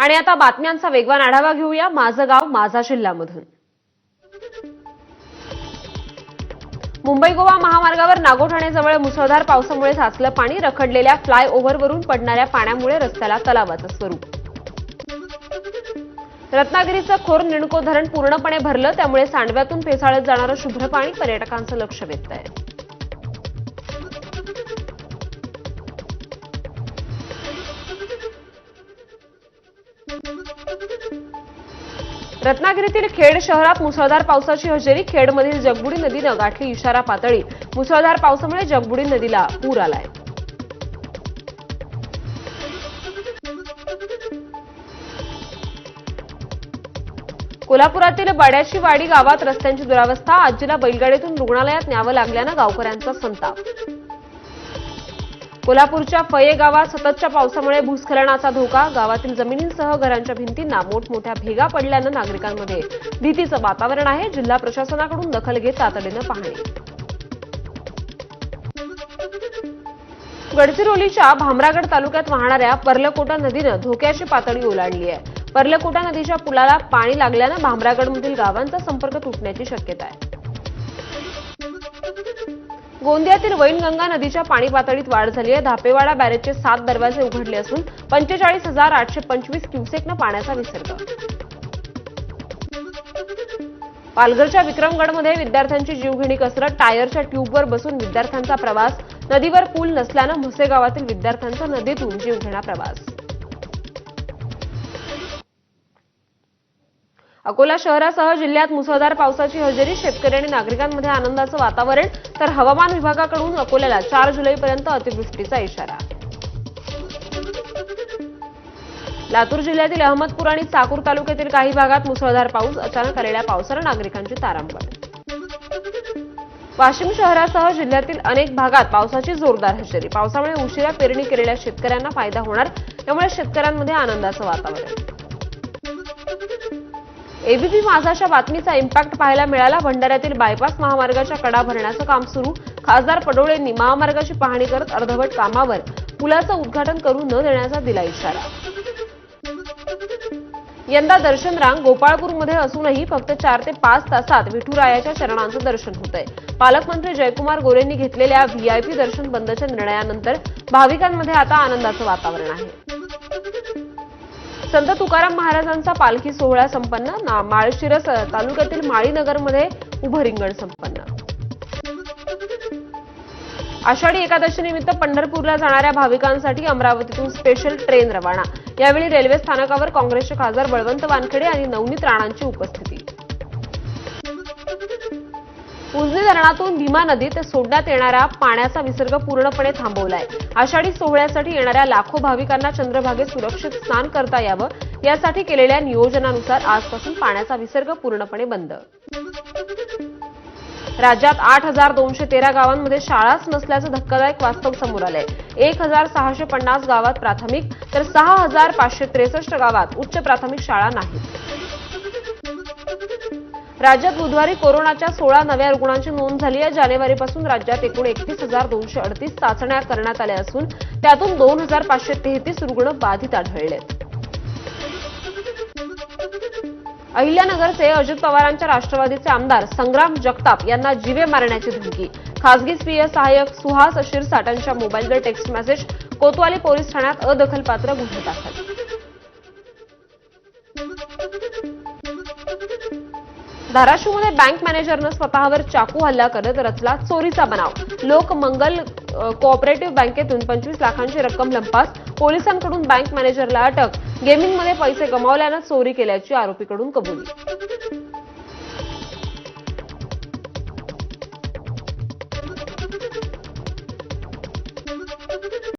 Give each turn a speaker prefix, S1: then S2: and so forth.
S1: आणि आता बातम्यांचा वेगवान आढावा घेऊया. माझं गाव माझा जिल्ह्यामधून. मुंबई गोवा महामार्गावर नागोठाणेजवळ मुसळधार पावसामुळे साचलं पाणी रखडलेल्या फ्लायओव्हरवरून पडणाऱ्या पाण्यामुळे रस्त्याला तलावाचं स्वरूप. रत्नागिरीचं खोर निणको धरण पूर्णपणे भरलं त्यामुळे सांडव्यातून फेसाळत जाणारं शुभ्र पाणी पर्यटकांचं लक्ष वेधत आहे रत्नागिरीतील खेड शहरात मुसळधार पावसाची हजेरी. खेडमधील जगबुडी नदीनं गाठली इशारा पातळी. मुसळधार पावसामुळे जगबुडी नदीला पूर आलाय. कोल्हापुरातील बाड्याची वाडी गावात रस्त्यांची दुरावस्था. आजीला बैलगाडीतून रुग्णालयात न्यावं लागल्यानं गावकऱ्यांचा संताप. कोल्हापूरच्या फये गावात सततच्या पावसामुळे भूस्खलनाचा धोका गावातील जमिनींसह घरांच्या भिंतींना मोठमोठ्या भेगा पडल्यानं नागरिकांमध्ये भीतीचं वातावरण आहे. जिल्हा प्रशासनाकडून दखल घेत तातडीनं पाहणी. गडचिरोलीच्या भामरागड तालुक्यात वाहणाऱ्या पर्लकोटा नदीनं धोक्याची पातळी ओलांडली आहे. पर्लकोटा नदीच्या पुलाला पाणी लागल्यानं भामरागडमधील गावांचा संपर्क तुटण्याची शक्यता आहे. गोंदियातील वैनगंगा नदीच्या पाणी पातळीत वाढ झाली आहे. धापेवाडा बॅरेजचे सात दरवाजे उघडले असून पंचेचाळीस हजार आठशे पंचवीस क्युसेकनं पाण्याचा विसर्ग. पालघरच्या विक्रमगडमध्ये विद्यार्थ्यांची जीवघेणी कसरत टायरच्या ट्यूबवर बसून विद्यार्थ्यांचा प्रवास नदीवर पूल नसल्यानं म्हसे गावातील विद्यार्थ्यांचा नदीतून जीवघेणा प्रवास. अकोला शहरासह जिल्ह्यात मुसळधार पावसाची हजेरी शेतकरी आणि नागरिकांमध्ये आनंदाचं वातावरण तर हवामान विभागाकडून अकोल्याला चार जुलैपर्यंत अतिवृष्टीचा इशारा. लातूर जिल्ह्यातील अहमदपूर आणि चाकूर तालुक्यातील काही भागात मुसळधार पाऊस अचानक आलेल्या पावसानं नागरिकांची तारांबळ. वाशिम शहरासह जिल्ह्यातील अनेक भागात पावसाची जोरदार हजेरी. पावसामुळे उशिरा पेरणी केलेल्या शेतकऱ्यांना फायदा होणार त्यामुळे शेतकऱ्यांमध्ये आनंदाचं वातावरण. एबीपी माझाच्या बातमीचा इम्पॅक्ट पाहायला मिळाला. भंडाऱ्यातील बायपास महामार्गाच्या कडा भरण्याचं काम सुरू. खासदार पडोळेंनी महामार्गाची पाहणी करत अर्धवट कामावर. पुलाचं उद्घाटन करू न देण्याचा दिला इशारा. यंदा दर्शन रांग गोपाळपूरमध्ये असूनही फक्त चार ते पाच तासात विठुरायाच्या चरणांचं दर्शन होत आहे पालकमंत्री जयकुमार गोरेंनी घेतलेल्या व्हीआयपी दर्शन बंदच्या निर्णयानंतर भाविकांमध्ये आता आनंदाचं वातावरण आहे. संत तुकाराम महाराजांचा पालखी सोहळा संपन्न. ना- माळशिरस तालुक्यातील माळीनगरमध्ये उभं रिंगण संपन्न. आषाढी एकादशीनिमित्त पंढरपूरला जाणाऱ्या भाविकांसाठी अमरावतीतून स्पेशल ट्रेन रवाना. यावेळी रेल्वे स्थानकावर काँग्रेसचे खासदार बळवंत वानखेडे आणि नवनीत राणांची उपस्थिती. उजनी धरणातून भीमा नदीत सोडण्यात येणारा पाण्याचा विसर्ग पूर्णपणे थांबवलाय. आषाढी सोहळ्यासाठी येणाऱ्या लाखो भाविकांना चंद्रभागेत सुरक्षित स्नान करता यावं यासाठी केलेल्या नियोजनानुसार आजपासून पाण्याचा विसर्ग पूर्णपणे बंद. राज्यात आठ हजार दोनशे तेरा गावांमध्ये शाळाच नसल्याचं धक्कादायक वास्तव समोर आलंय. एक हजार सहाशे पन्नास गावात प्राथमिक तर सहा हजार पाचशे त्रेसष्ट गावात उच्च प्राथमिक शाळा नाहीत. राज्यात बुधवारी कोरोनाच्या सोळा नव्या रुग्णांची नोंद झाली आहे. जानेवारीपासून राज्यात एकूण एकतीस हजार दोनशे अडतीस चाचण्या करण्यात आल्या असून त्यातून दोन हजार पाचशे तेहतीस रुग्ण बाधित आढळले अहिल्यानगरचे अजित पवारांच्या राष्ट्रवादीचे आमदार संग्राम जगताप यांना जीवे मारण्याची धमकी. खासगी स्वीय सहाय्यक सुहास शिरसाट यांच्या मोबाईलवर टेक्स्ट मेसेज कोतवाली पोलीस ठाण्यात अदखलपात्र गुन्हे दाखल धाराशिवमध्ये बँक मॅनेजरनं स्वतःवर चाकू हल्ला करत रचला चोरीचा बनाव. लोकमंगल कोऑपरेटिव्ह बँकेतून पंचवीस लाखांची रक्कम लंपास पोलिसांकडून बँक मॅनेजरला अटक. गेमिंगमध्ये पैसे गमावल्यानं चोरी केल्याची आरोपीकडून कबुली.